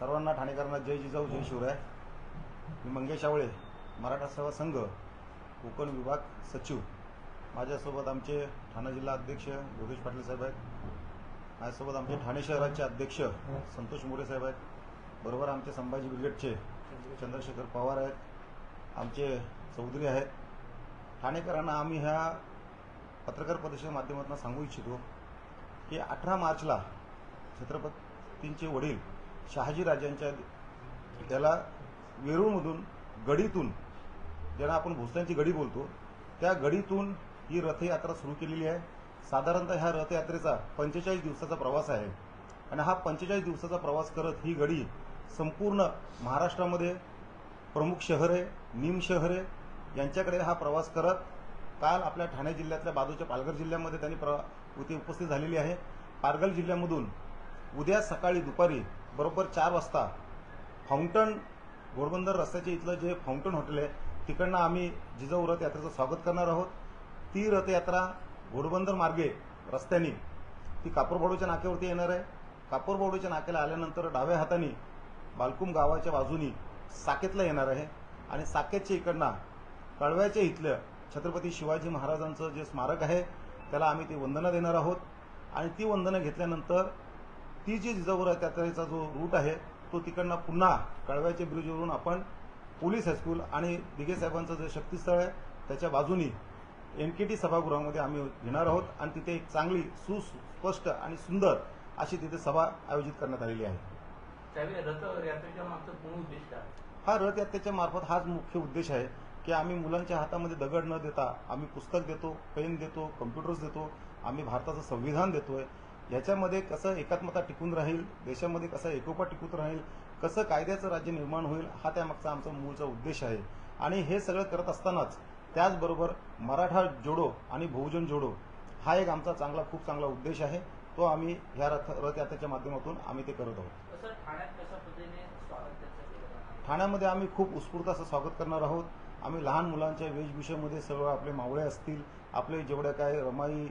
सर्वांना ठाणेकरांना जय जिजाऊ जय शिवराय. मी मंगेश आवळे मराठा सेवा संघ कोकण विभाग सचिव. माझ्यासोबत आमचे ठाणे जिल्हा अध्यक्ष योगेश पाटील साहेब आहेत. माझ्यासोबत आमचे ठाणे शहराचे अध्यक्ष संतोष मोरे साहेब आहेत. बरोबर आमचे संभाजी ब्रिगेडचे चंद्रशेखर पवार आहेत. आमचे चौधरी आहेत. ठाणेकरांना आम्ही ह्या पत्रकार परिषदेच्या माध्यमातून सांगू इच्छितो की अठरा मार्चला व्यक्तींचे वडील शहाजी राजांच्या त्याला वेरूळमधून गडीतून ज्याला आपण भोसल्यांची गडी बोलतो त्या गडीतून ही रथयात्रा सुरू केलेली आहे. साधारणतः ह्या रथयात्रेचा पंचेचाळीस दिवसाचा प्रवास आहे. आणि हा पंचेचाळीस दिवसाचा प्रवास करत ही गडी संपूर्ण महाराष्ट्रामध्ये प्रमुख शहर आहे निम शहरे यांच्याकडे हा प्रवास करत काल आपल्या ठाणे जिल्ह्यातल्या बाजूच्या पालघर जिल्ह्यामध्ये त्यांनी प्र उपस्थित झालेली आहे. पालघर जिल्ह्यामधून उद्या सकाळी दुपारी बरोबर चार वाजता फाउंटन घोडबंदर रस्त्याच्या इथलं जे फाउंटन हॉटेल आहे तिकडनं आम्ही जिजाऊ रथयात्रेचं स्वागत करणार आहोत. ती रथयात्रा घोडबंदर मार्गे रस्त्याने ती कापूरबाडूच्या नाक्यावरती येणार आहे. कापूरबाडूच्या नाक्याला आल्यानंतर डाव्या हाताने बालकुम गावाच्या बाजूनी साकेतला येणार आहे आणि साकेतच्या इकडनं कळव्याच्या इथलं छत्रपती शिवाजी महाराजांचं जे स्मारक आहे त्याला आम्ही ती वंदना देणार आहोत. आणि ती वंदना घेतल्यानंतर ती जी जिजाऊ रथ यात्रेचा जो रूट आहे तो तिकडनं पुन्हा कळव्याच्या ब्रिजवरून आपण पोलीस हायस्कूल आणि दिघे साहेबांचं जे शक्तीस्थळ आहे त्याच्या बाजूनी एन के टी सभागृहामध्ये आम्ही घेणार आहोत आणि तिथे एक चांगली सुस्पष्ट आणि सुंदर अशी तिथे सभा आयोजित करण्यात आलेली आहे. हा रथ यात्रेच्या मार्फत हाच मुख्य उद्देश आहे की आम्ही मुलांच्या हातामध्ये दगड न देता आम्ही पुस्तक देतो पेन देतो कम्प्युटर्स देतो आम्ही भारताचं संविधान देतोय. याच्यामध्ये कसं एकात्मता टिकून राहील देशामध्ये कसा एकोपा टिकून राहील कसं कायद्याचं राज्य निर्माण होईल हा त्यामागचा आमचा मूळचा उद्देश आहे. आणि हे सगळं करत असतानाच त्याचबरोबर मराठा जोडो आणि बहुजन जोडो हा एक आमचा चांगला खूप चांगला उद्देश आहे. तो आम्ही ह्या रथ रथयात्रेच्या माध्यमातून आम्ही ते करत आहोत. ठाण्यामध्ये आम्ही खूप उत्स्फूर्त असं स्वागत करणार आहोत. आम्ही लहान मुलांच्या वेशभूषेमध्ये सगळं आपले मावळे असतील आपले जेवढ्या काय रमाई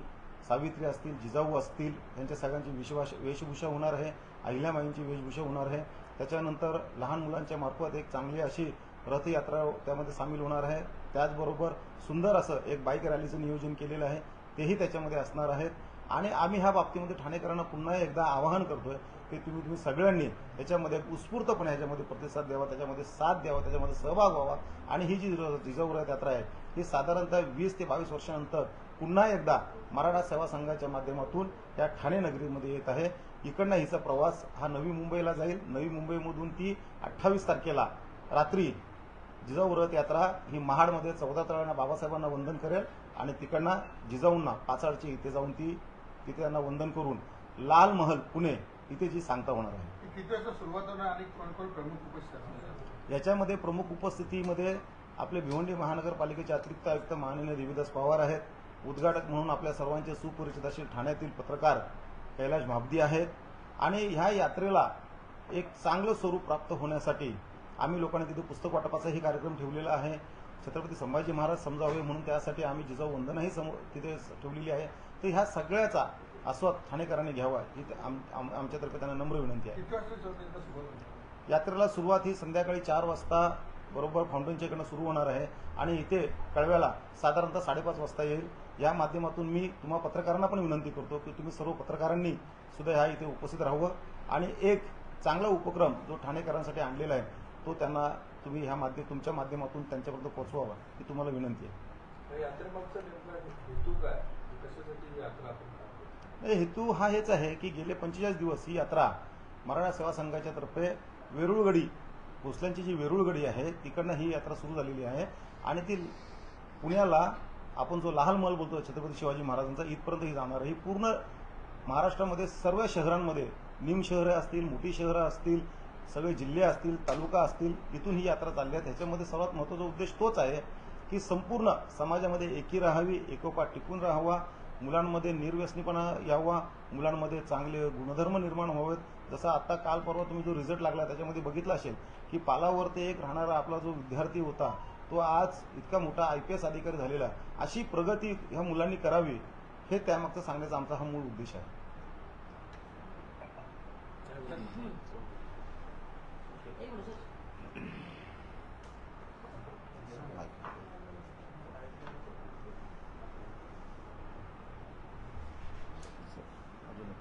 सावित्री असतील जिजाऊ असतील यांच्या सगळ्यांची विश्वास वेशभूषा होणार आहे. अहिल्यामाईंची वेशभूषा होणार आहे. त्याच्यानंतर लहान मुलांच्या मार्फत एक चांगली अशी रथयात्रा त्यामध्ये सामील होणार आहे. त्याचबरोबर सुंदर असं एक बाईक रॅलीचं नियोजन केलेलं आहे. तेही त्याच्यामध्ये असणार आहेत. आणि आम्ही ह्या बाबतीमध्ये ठाणेकरांना पुन्हा एकदा आवाहन करतोय की तुम्ही तुम्ही सगळ्यांनी याच्यामध्ये उत्स्फूर्तपणे ह्याच्यामध्ये प्रतिसाद द्यावा त्याच्यामध्ये साथ द्यावा त्याच्यामध्ये सहभाग व्हावा. आणि ही जी जिजाऊ रथ यात्रा आहे ही साधारणतः वीस ते बावीस वर्षानंतर पुन्हा एकदा मराठा सेवा संघाच्या माध्यमातून या ठाणे नगरीमध्ये येत आहे. इकडनं हिचा प्रवास हा नवी मुंबईला जाईल. नवी मुंबईमधून ती अठ्ठावीस तारखेला रात्री जिजाऊ रथ यात्रा ही महाडमध्ये चौदा तळांना बाबासाहेबांना वंदन करेल आणि तिकडनं जिजाऊंना पाचाडची इथे जाऊन ती तिथे त्यांना वंदन करून लाल महल पुणे इथे जी सांगता होणार आहे. याच्यामध्ये प्रमुख उपस्थितीमध्ये आपले भिवंडी महानगरपालिकेचे अतिरिक्त आयुक्त माननीय देवीदास पवार आहेत. उद्घाटक म्हणून आपल्या सर्वांचे सुपरिचित असे ठाण्यातील पत्रकार कैलाश भाबदी आहेत. आणि ह्या यात्रेला एक चांगलं स्वरूप प्राप्त होण्यासाठी आम्ही लोकांनी तिथे पुस्तक वाटपाचाही कार्यक्रम ठेवलेला आहे. छत्रपती संभाजी महाराज समजावे म्हणून त्यासाठी आम्ही जिजाऊ वंदनाही समोर तिथे ठेवलेली आहे. तर ह्या सगळ्याचा आस्वाद ठाणेकरांनी घ्यावा. ही ते आम- आम- आमच्यातर्फे त्यांना नम्र विनंती आहे. यात्रेला सुरुवात ही संध्याकाळी चार वाजता बरोबर फाउंटनच्या इकडनं सुरू होणार आहे. आणि इथे कळव्याला साधारणतः साडेपाच वाजता येईल. या माध्यमातून मी तुम्हा पत्रकारांना पण विनंती करतो की तुम्ही सर्व पत्रकारांनी सुद्धा ह्या इथे उपस्थित राहावं. आणि एक चांगला उपक्रम जो ठाणेकरांसाठी आणलेला आहे तो त्यांना तुम्ही ह्या माध्यम तुमच्या माध्यमातून त्यांच्यापर्यंत पोहोचवावा ही तुम्हाला विनंती आहे. हेतू काय? ही? नाही, हेतू हा हेच आहे की गेले पंचेचाळीस दिवस ही यात्रा मराठा सेवा संघाच्या तर्फे वेरूळगडी भोसल्यांची जी वेरूळगडी आहे तिकडनं ही यात्रा सुरू झालेली आहे. आणि ती पुण्याला आपण जो लहान महल बोलतो छत्रपती शिवाजी महाराजांचा इथपर्यंत ही जाणार ही पूर्ण महाराष्ट्रामध्ये सर्व शहरांमध्ये निम शहरं असतील मोठी शहरं असतील सगळे जिल्हे असतील तालुका असतील इथून ही यात्रा चालली आहे. त्याच्यामध्ये सर्वात महत्त्वाचा उद्देश तोच आहे की संपूर्ण समाजामध्ये एकी राहावी एकोपा टिकून राहावा मुलांमध्ये निर्व्यसनीपणा यावा मुलांमध्ये चांगले गुणधर्म निर्माण व्हावेत. जसा आता काल परवा तुम्ही जो रिझल्ट लागला त्याच्यामध्ये बघितला असेल की पालावरती एक राहणारा आपला जो विद्यार्थी होता तो आज इतका मोठा आय पी एस अधिकारी झालेला. अशी प्रगती ह्या मुलांनी करावी हे त्यामागचं सांगण्याचा आमचा हा मूळ उद्देश आहे. अजून एक.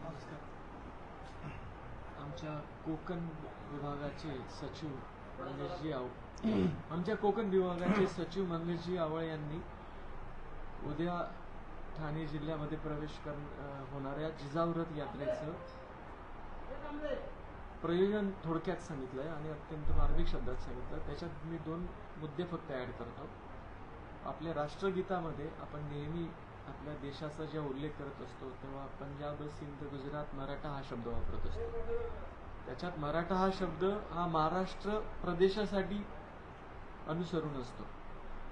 नमस्कार आमच्या कोकण विभागाचे सचिव मंगेशजी आव आमच्या कोकण विभागाचे सचिव मंगेशजी आवळे यांनी उद्या ठाणे जिल्ह्यामध्ये प्रवेश कर होणाऱ्या जिजाऊ रथ यात्रेचं प्रयोजन थोडक्यात सांगितलंय आणि अत्यंत मार्मिक शब्दात सांगितलं. त्याच्यात मी दोन मुद्दे फक्त ऍड करतो आपल्या राष्ट्रगीतामध्ये आपण नेहमी आपल्या देशाचा जेव्हा उल्लेख करत असतो तेव्हा पंजाब सिंध गुजरात मराठा हा शब्द वापरत असतो. त्याच्यात मराठा हा शब्द हा महाराष्ट्र प्रदेशासाठी अनुसरून असतो.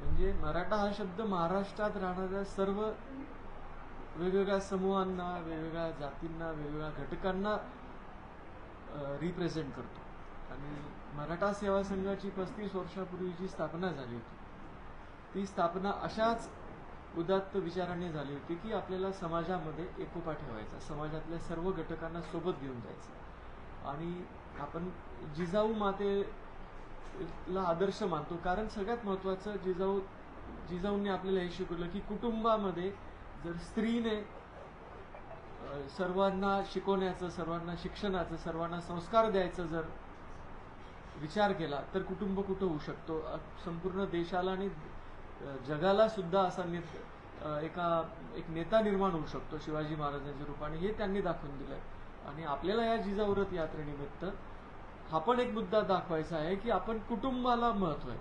म्हणजे मराठा हा शब्द महाराष्ट्रात राहणाऱ्या सर्व वेगवेगळ्या समूहांना वेगवेगळ्या जातींना वेगवेगळ्या घटकांना रिप्रेझेंट करतो. आणि मराठा सेवा संघाची पस्तीस वर्षापूर्वी जी स्थापना झाली होती ती स्थापना अशाच उदात्त विचाराने झाली होती की आपल्याला समाजामध्ये एकोपा ठेवायचा समाजातल्या सर्व घटकांना सोबत घेऊन जायचं. आणि आपण जिजाऊ मातेला आदर्श मानतो. कारण सगळ्यात महत्वाचं जिजाऊ जिजाऊंनी आपल्याला हे शिकवलं की कुटुंबामध्ये जर स्त्रीने सर्वांना शिकवण्याचं सर्वांना शिक्षणाचं सर्वांना संस्कार द्यायचं जर विचार केला तर कुटुंब कुठं होऊ शकतो? संपूर्ण देशाला आणि जगाला सुद्धा असा नेत एका एक नेता निर्माण होऊ शकतो शिवाजी महाराजांच्या रूपाने. हे त्यांनी दाखवून दिलंय. आणि आपल्याला या जिजाव्रत यात्रेनिमित्त हा पण एक मुद्दा दाखवायचा आहे की आपण कुटुंबाला महत्त्व आहे.